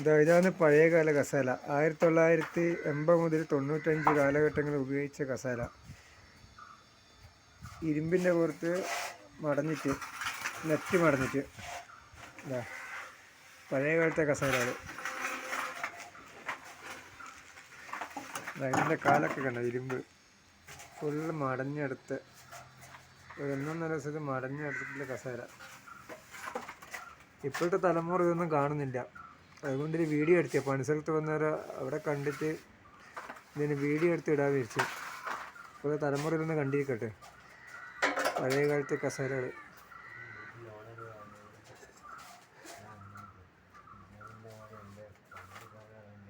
ഇതാ ഇതാണ് പഴയകാല കസാല. ആയിരത്തി തൊള്ളായിരത്തി എൺപത് മുതൽ തൊണ്ണൂറ്റഞ്ച് കാലഘട്ടങ്ങളിൽ ഉപയോഗിച്ച കസാല. ഇരുമ്പിന്റെ പുറത്ത് മടഞ്ഞിട്ട് നെറ്റ് മടഞ്ഞിട്ട്. ഇതാ പഴയ കാലത്തെ കസാല അത് ഇതിന്റെ കാലൊക്കെ കണ്ട? ഇരുമ്പ്. ഫുള്ള് മടഞ്ഞെടുത്ത് ഒന്നൊന്നര ദിവസത്തിൽ മടഞ്ഞെടുത്തിട്ടുള്ള കസാല. ഇപ്പോഴത്തെ തലമുറ ഇതൊന്നും കാണുന്നില്ല. അതുകൊണ്ട് ഒരു വീഡിയോ എടുത്തിയ പണിസ്ഥലത്ത് വന്നവർ അവിടെ കണ്ടിട്ട് ഇതിന് വീഡിയോ എടുത്ത് ഇടാൻ വിരിച്ചു ഇപ്പോൾ തലമുറ ഇതൊന്ന് കണ്ടിരിക്കട്ടെ. പഴയ കാലത്തെ കസേരകൾ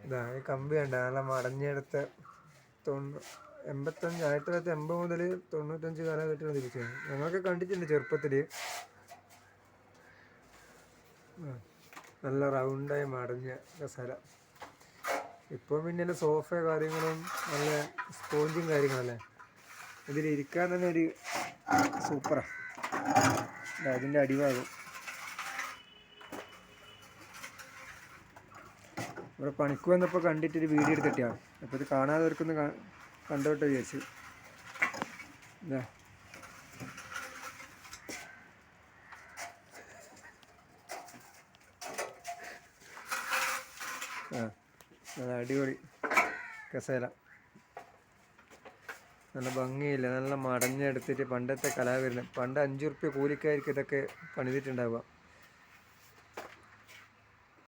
ഇതാ ഈ കമ്പി കണ്ട? നല്ല മടഞ്ഞെടുത്ത് തൊണ്ണൂ എൺപത്തഞ്ച് ആയിരത്തി തൊള്ളായിരത്തി എൺപത് മുതൽ തൊണ്ണൂറ്റഞ്ച് കാലഘട്ടം തിരിച്ചു ഞങ്ങളൊക്കെ കണ്ടിട്ടുണ്ട് ചെറുപ്പത്തിൽ നല്ല റൗണ്ടായി മടഞ്ഞ കസേര ഇപ്പോൾ പിന്നെ എന്റെ സോഫ കാര്യങ്ങളും നല്ല സ്പോഞ്ചും കാര്യങ്ങളല്ലേ? ഇതിലിരിക്കാൻ തന്നെ ഒരു സൂപ്പറാണ് അതിന്റെ അടിവാകും ഇവിടെ പണിക്ക് വന്നപ്പോൾ കണ്ടിട്ട് ഒരു വീഡിയോ എടുത്തിട്ടാണ് അപ്പോൾ ഇത് കാണാത്തവർക്കൊന്ന് കാ- കണ്ടോട്ടെ വിചാരിച്ചു. ഇതാ നല്ല അടിപൊളി കസേര. നല്ല ഭംഗിയില്ല? നല്ല മടഞ്ഞെടുത്തിട്ട് പണ്ടത്തെ കലാവിരുന്ന്. പണ്ട് അഞ്ചു റുപ്യ കൂലിക്കാർക്ക് ഇതൊക്കെ പണിതിട്ടുണ്ടാവുക.